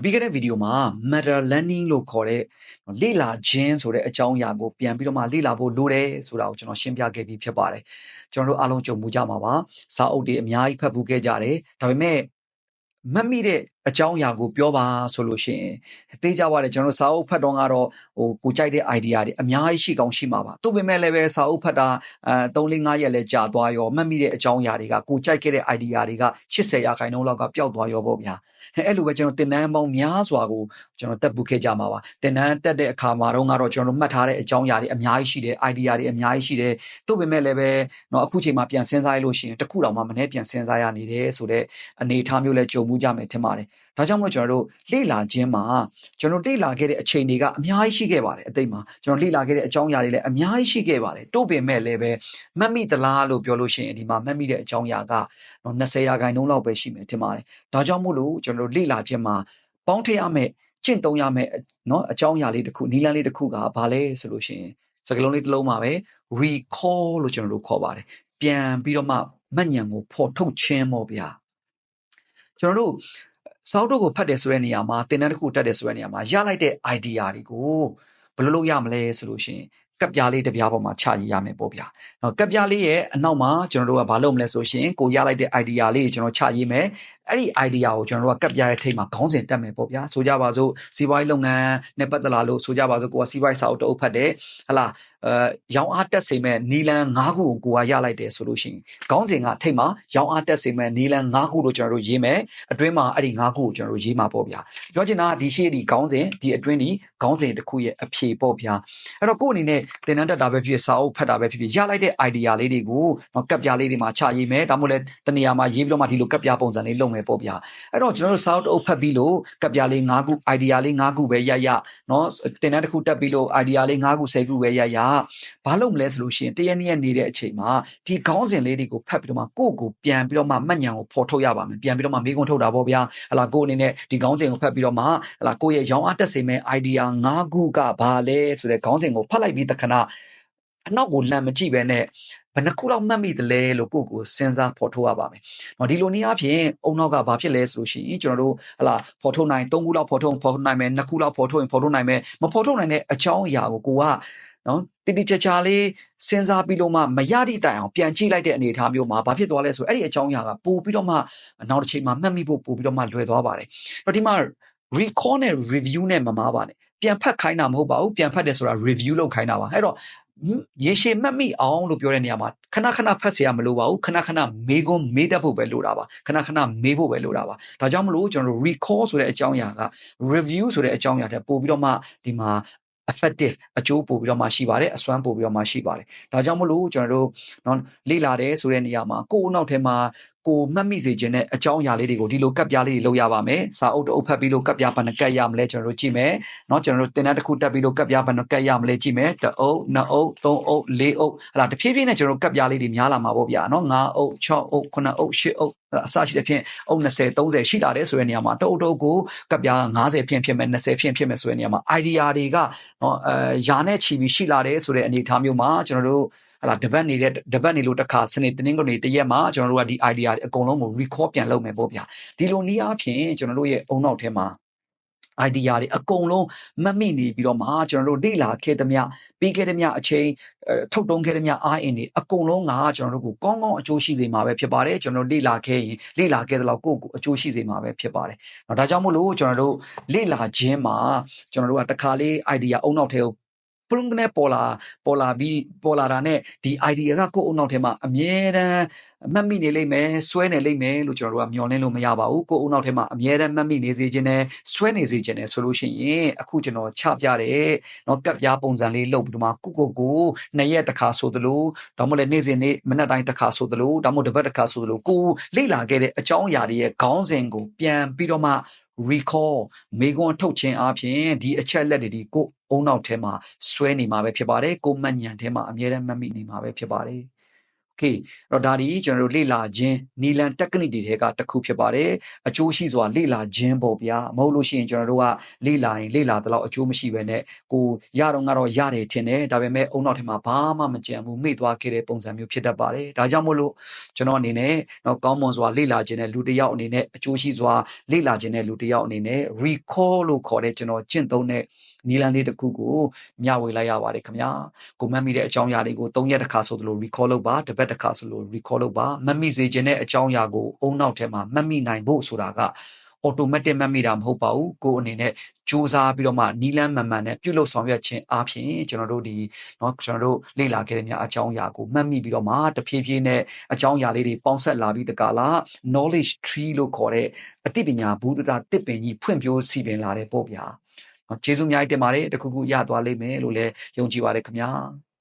ပြီးခဲ့တဲ့ဗီဒီယိုမှာ matter learning လို့ခေါ်တဲ့လေ့လာခြင်းဆိုတဲ့အကြောင်းအရာကိုပြန်ပြီးတော့မှလေ့လာဖို့လိုတယ်ဆိုတာကိုကျွန်တော်ရှင်းပြခဲ့ပြီးဖြစ်ပါတယ်ကျွန်တော်တို့အားလုံးကြုံမှုကြမှာပါစာအုပ်တွေအများကြီးဖတ်ဖူးခဲ့ကြတယ်ဒါပေမဲ့မတ်မိတဲ့အကြောင်းအရာကိုပြောပါဆိုလို့ရှိရင်သိကြပါတယ်ကျွန်တော်စာအုပ်ဖတ်တော့ကတော့ဟိုကိုကြိုက်တဲ့ idea တွေအများကြီးရှိကောင်းရှိမှာပါသူ့ပေမဲ့လည်းပဲစာအုပ်ဖတ်တာအဲ3 4 5ရက်လဲကြာသွားရောမှတ်မိတဲ့အကြောင်းအရာတွေကကိုကြိုက်ခဲ့တဲ့ idea တွေက80ရာခိုင်နှုန်းလောက်ကပျောက်သွားရောပေါ့ဗျာ အဲ့လိုပဲကျွန်တော်တင်တန်းပေါင်းများစွာကိုကျွန်တော်တက်ပူခဲ့ကြမှာပါတင်တန်းတက်တဲ့အခါမှာတော့ကတော့ကျွန်တော်မှတ်ထားတဲ့အကြောင်းအရာတွေအများကြီးရှိတယ် idea တွေအများကြီးရှိတယ်သူ့ပေမဲ့လည်းပဲเนาะအခုချိန်မှာပြန်စဉ်းစားရလို့ရှိရင်တခုတောင်မှမနေ့ပြန်စဉ်းစားရနေတယ်ဆိုတဲ့အနေအထားမျိုးလဲကြုံမှုကြမယ်ထင်ပါတယ်ဒါကြောင့်မို့ကျွန်တော်တို့လေ့လာခြင်းမှာကျွန်တော်လေ့လာခဲ့တဲ့အချိန်တွေကအများကြီးရှိခဲ့ပါတယ်အသိမှာကျွန်တော်လေ့လာခဲ့တဲ့အကြောင်းအရာတွေလည်းအများကြီးရှိခဲ့ပါတယ်တို့ပင်မဲ့လည်းပဲမတ်မိသလားလို့ပြောလို့ရှိရင်ဒီမှာမတ်မိတဲ့အကြောင်းအရာက20ရာခိုင်နှုန်းလောက်ပဲရှိမယ်ထင်ပါတယ်ဒါကြောင့်မို့လို့ကျွန်တော် လေ့လာခြင်းမှာပေါင်းထည့်ရမယ့်ကျင့်သုံးရမယ့်เนาะအကြောင်းအရာလေးတစ်ခုနီလန်းလေးတစ်ခုကဘာလဲဆိုလို့ရှိရင်စကားလုံးလေးတစ်လုံးမှာပဲ recall လို့ကျွန်တော်တို့ခေါ်ပါတယ်ပြန်ပြီးတော့မှမှတ်ဉဏ်ကိုဖော်ထုတ်ခြင်းပေါ့ဗျာကျွန်တော်တို့စောက်တို့ကိုဖတ်တယ်ဆိုတဲ့နေရာမှာသင်တန်းတစ်ခုတက်တယ်ဆိုတဲ့နေရာမှာရလိုက်တဲ့ idea တွေကိုဘယ်လိုလုပ်ရမလဲဆိုလို့ရှိရင်ကပ်ပြားလေးတစ်ပြားပေါ်မှာချရေးရမယ်ပေါ့ဗျာ။နော်ကပ်ပြားလေးရဲ့အနောက်မှာကျွန်တော်တို့ကဘာလုပ်မလဲဆိုရှင်ကိုရလိုက်တဲ့ idea လေးကိုကျွန်တော်ချရေးမယ်။ အဲ့ဒီ idea ကိုကျွန်တော်တို့ကကပ်ပြားရဲ့ထိပ်မှာခေါင်းစဉ်တက်မယ်ပေါ့ဗျာ။ဆိုကြပါစို့စီးပွားရေးလုပ်ငန်းနဲ့ပတ်သက်လာလို့ဆိုကြပါစို့ကိုကစီးပွားရေးစာအုပ်တအုပ်ဖတ်တယ်။ဟလာအဲရောင်းအားတက်စေမဲ့နီလန်၅ခုကိုကိုကရလိုက်တယ်ဆိုလို့ရှိရင်ခေါင်းစဉ်ကထိတ်မှာရောင်းအားတက်စေမဲ့နီလန်၅ခုလို့ကျွန်တော်တို့ရေးမယ်အတွင်းမှာအဲ့ဒီ၅ခုကိုကျွန်တော်တို့ရေးမှာပေါ့ဗျာပြောချင်တာကဒီရှေ့ဒီခေါင်းစဉ်ဒီအတွင်းဒီခေါင်းစဉ်တစ်ခုရဲ့အဖြေပေါ့ဗျာအဲ့တော့ကို့အနေနဲ့သင်တန်းတက်တာပဲဖြစ်ဖြစ်စာအုပ်ဖတ်တာပဲဖြစ်ဖြစ်ရလိုက်တဲ့ idea လေးတွေကိုတော့ကပ်ပြားလေးတွေမှာချရေးမယ်ဒါမှမဟုတ်လည်းတနေရာမှာရေးပြီးတော့မှဒီလိုကပ်ပြားပုံစံလေးလုပ်မယ်ပေါ့ဗျာအဲ့တော့ကျွန်တော်တို့စာအုပ်တအုပ်ဖတ်ပြီးလို့ကပ်ပြားလေး၅ခု idea လေး၅ခုပဲရရနော်သင်တန်းတစ်ခုတက်ပြီးလို့ idea လေး၅ခု၁၀ခုပဲရရဘာလို့မလဲဆိုလို့ရှိရင်တရက်နေ့နေတဲ့အချိန်မှာဒီခေါင်းစဉ်လေးတွေကိုဖတ်ပြီးတော့မှကိုယ့်ကိုပြန်ပြီးတော့မှမှတ်ဉာဏ်ကိုဖော်ထုတ်ရပါမယ်ပြန်ပြီးတော့မှမေးခွန်းထုတ်တာပေါ့ဗျာဟလာကိုယ့်အနေနဲ့ဒီခေါင်းစဉ်ကိုဖတ်ပြီးတော့မှဟလာကိုယ့်ရဲ့ရောင်းအားတက်စေမဲ့ idea ၅ခုကဘာလဲဆိုတဲ့ခေါင်းစဉ်ကိုဖတ်လိုက်ပြီးတခဏအနောက်ကိုလမ်းမကြည့်ပဲနဲ့ ဘယ်နှခုလောက်မှတ်မိသလဲလို့ကိုယ့်ကိုစဉ်းစားဖော်ထုတ်ရပါမယ်။နော်ဒီလိုနည်းအားဖြင့်အုံနောက်ကဘာဖြစ်လဲဆိုလို့ရှိရင်ကျွန်တော်တို့ဟလာဖော်ထုတ်နိုင်၃ခုလောက်ဖော်ထုတ်ဖော်ထုတ်နိုင်မယ်၂ခုလောက်ဖော်ထုတ်ရင်ဖော်ထုတ်နိုင်မယ်မဖော်ထုတ်နိုင်တဲ့အကြောင်းအရာကိုကိုကနော်တိတိကျကျလေးစဉ်းစားပြီးလို့မှမရသည့်တိုင်အောင်ပြန်ကြည့်လိုက်တဲ့အနေအထားမျိုးမှာဘာဖြစ်သွားလဲဆိုအဲ့ဒီအကြောင်းအရာကပို့ပြီးတော့မှနောက်တစ်ချိန်မှာမှတ်မိဖို့ပို့ပြီးတော့မှလွယ်သွားပါတယ်။အဲ့ဒီမှာ recall နဲ့ review နဲ့မမားပါနဲ့ပြန်ဖတ်ခိုင်းတာမဟုတ်ပါဘူးပြန်ဖတ်တယ်ဆိုတာ review လုပ်ခိုင်းတာပါအဲ့တော့ ရေရှည်မှတ်မိအောင်လို့ပြောတဲ့နေရာမှာခဏခဏဖတ်เสียရမလို့ပါဘူးခဏခဏမေးခွန်းမေးတတ်ဖို့ပဲလိုတာပါခဏခဏမေးဖို့ပဲလိုတာပါဒါကြောင့်မလို့ကျွန်တော်တို့ recall ဆိုတဲ့အကြောင်းအရာက review ဆိုတဲ့အကြောင်းအရာတဲ့ပို့ပြီးတော့မှဒီမှာ effective အကျိုးပို့ပြီးတော့မှရှိပါတယ်အစွမ်းပို့ပြီးတော့မှရှိပါတယ်ဒါကြောင့်မလို့ကျွန်တော်တို့เนาะလေ့လာတယ်ဆိုတဲ့နေရာမှာကိုယ်အနောက်ထဲမှာ ကိုမှတ်မိစေခြင်းနဲ့အကြောင်းအရာလေးတွေကိုဒီလိုကပ်ပြားလေးတွေလုပ်ရပါမယ်။စာအုပ်တအုပ်ဖတ်ပြီးလို့ကပ်ပြားဘယ်နှကပ်ရမလဲကျွန်တော်တို့ကြည့်မယ်။နော်ကျွန်တော်တို့သင်တန်းတစ်ခုတက်ပြီးလို့ကပ်ပြားဘယ်နှကပ်ရမလဲကြည့်မယ်။တအုပ်၊နှစ်အုပ်၊သုံးအုပ်၊လေးအုပ်ဟလာတဖြည်းဖြည်းနဲ့ကျွန်တော်တို့ကပ်ပြားလေးတွေများလာမှာပေါ့ဗျာနော်။ငါးအုပ်၊၆အုပ်၊၇အုပ်၊၈အုပ်အစရှိတဲ့ဖြင့်အုပ်20 30ရှိလာတဲ့ဆိုတဲ့နေရာမှာတအုပ်တအုပ်ကိုကပ်ပြား90ဖြင့်ဖြစ်မယ်20ဖြင့်ဖြစ်မယ်ဆိုတဲ့နေရာမှာ idea တွေကနော်အဲယာနဲ့ချီပြီးရှိလာတဲ့ဆိုတဲ့အနေအထားမျိုးမှာကျွန်တော်တို့ ဟလာတပတ်နေတဲ့တပတ်နေလို့တစ်ခါစနေတင်းကုန်နေတရက်မှာကျွန်တော်တို့ကဒီ idea တွေအကုန်လုံးကို recall ပြန်လုပ်မယ်ပေါ့ဗျာဒီလိုနည်းအားဖြင့်ကျွန်တော်တို့ရဲ့အုံနောက်ထဲမှာ idea တွေအကုန်လုံးမမိနေပြီးတော့မှကျွန်တော်တို့လေ့လာခဲ့သမျှပြီးခဲ့သမျှအချိန်ထုတ်တုံးခဲ့သမျှအားအင်တွေအကုန်လုံးကကျွန်တော်တို့ကိုကောင်းကောင်းအကျိုးရှိစေမှာပဲဖြစ်ပါတယ်ကျွန်တော်တို့လေ့လာခဲ့ရင်လေ့လာခဲ့တဲ့လောက်ကိုယ့်ကိုအကျိုးရှိစေမှာပဲဖြစ်ပါတယ်။ဒါကြောင့်မို့လို့ကျွန်တော်တို့လေ့လာခြင်းမှာကျွန်တော်တို့ကတခါလေး idea အုံနောက်ထဲကို ပလုံကနေပေါ်လာပေါ်လာပြီးပေါ်လာတာနဲ့ဒီ idea ကကိုယ့်အုံနောက်ထဲမှာအမြဲတမ်းမှတ်မိနေလိမ့်မယ်စွဲနေလိမ့်မယ်လို့ကျွန်တော်တို့ကမျှော်လင့်လို့မရပါဘူးကိုယ့်အုံနောက်ထဲမှာအမြဲတမ်းမှတ်မိနေစေခြင်းနဲ့စွဲနေစေခြင်းနဲ့ဆိုလို့ရှိရင်အခုကျွန်တော်ချပြတဲ့เนาะကပ်ပြားပုံစံလေးလုပ်ပြီးတော့မှကိုကိုကိုနှစ်ရက်တစ်ခါဆိုသလိုဒါမှမဟုတ်လည်းနေ့စဉ်နေ့မနက်တိုင်းတစ်ခါဆိုသလိုဒါမှမဟုတ်တစ်ပတ်တစ်ခါဆိုသလိုကိုလေ့လာခဲ့တဲ့အကြောင်းအရာတွေရဲ့ခေါင်းစဉ်ကိုပြန်ပြီးတော့မှ recall မေခွန်းထုတ်ခြင်းအပြင်ဒီအချက်လက်တွေကိုအုံနောက်ထဲမှာဆွဲနေမှာပဲဖြစ်ပါတယ်ကိုမှတ်ညံထဲမှာအမြဲတမ်းမှတ်မိနေမှာပဲဖြစ်ပါတယ် โอเคအဲ့တော့ဒါဒီကျွန်တော်တို့လေ့လာခြင်းနီလန် technique တွေထဲကတစ်ခုဖြစ်ပါတယ်အကျိုးရှိစွာလေ့လာခြင်းပေါ့ဗျာမဟုတ်လို့ရှိရင်ကျွန်တော်တို့ကလေ့လာရင်လေ့လာတဲ့လောက်အကျိုးမရှိဘဲနဲ့ကိုရတော့ကတော့ရတယ်ထင်တယ်ဒါပေမဲ့အုံနောက်ထဲမှာဘာမှမကြံဘူးမေ့သွားခဲ့တဲ့ပုံစံမျိုးဖြစ်တတ်ပါတယ်ဒါကြောင့်မို့လို့ကျွန်တော်အနေနဲ့တော့ကောင်းမွန်စွာလေ့လာခြင်းနဲ့လူတစ်ယောက်အနေနဲ့အကျိုးရှိစွာလေ့လာခြင်းနဲ့လူတစ်ယောက်အနေနဲ့ recall လို့ခေါ်တဲ့ကျွန်တော်ကျင့်သုံးတဲ့ နီလန်လေးတစ်ခုကိုမျှဝေလိုက်ရပါတယ်ခင်ဗျာကိုမှတ်မိတဲ့အကြောင်းအရာလေးကို၃ရက်တစ်ခါဆိုသလို recall လုပ်ပါတစ်ပတ်တစ်ခါဆိုလို့ recall လုပ်ပါမှတ်မိစေခြင်းတဲ့အကြောင်းအရာကိုအုံနောက်ထဲမှာမှတ်မိနိုင်ဖို့ဆိုတာက automatic မှတ်မိတာမဟုတ်ပါဘူးကိုယ်အနေနဲ့စူးစမ်းပြီးတော့မှနီလန်းမှန်မှန်နဲ့ပြုလုပ်ဆောင်ရွက်ခြင်းအပြင်ကျွန်တော်တို့ဒီเนาะကျွန်တော်တို့လေ့လာခဲ့တဲ့များအကြောင်းအရာကိုမှတ်မိပြီးတော့မှတဖြည်းဖြည်းနဲ့အကြောင်းအရာလေးတွေပေါင်းဆက်လာပြီးတကလား knowledge tree လို့ခေါ်တဲ့အသိပညာဘူးတတစ်ပင်ကြီးဖွင့်ပြိုးစီပင်လာတဲ့ပေါ့ဗျာ။ ကျေးဇူးအများကြီးတင်ပါတယ်တခုခုရသွားလိမ့်မယ်လို့လည်းယုံကြည်ပါတယ်ခင်ဗျာ။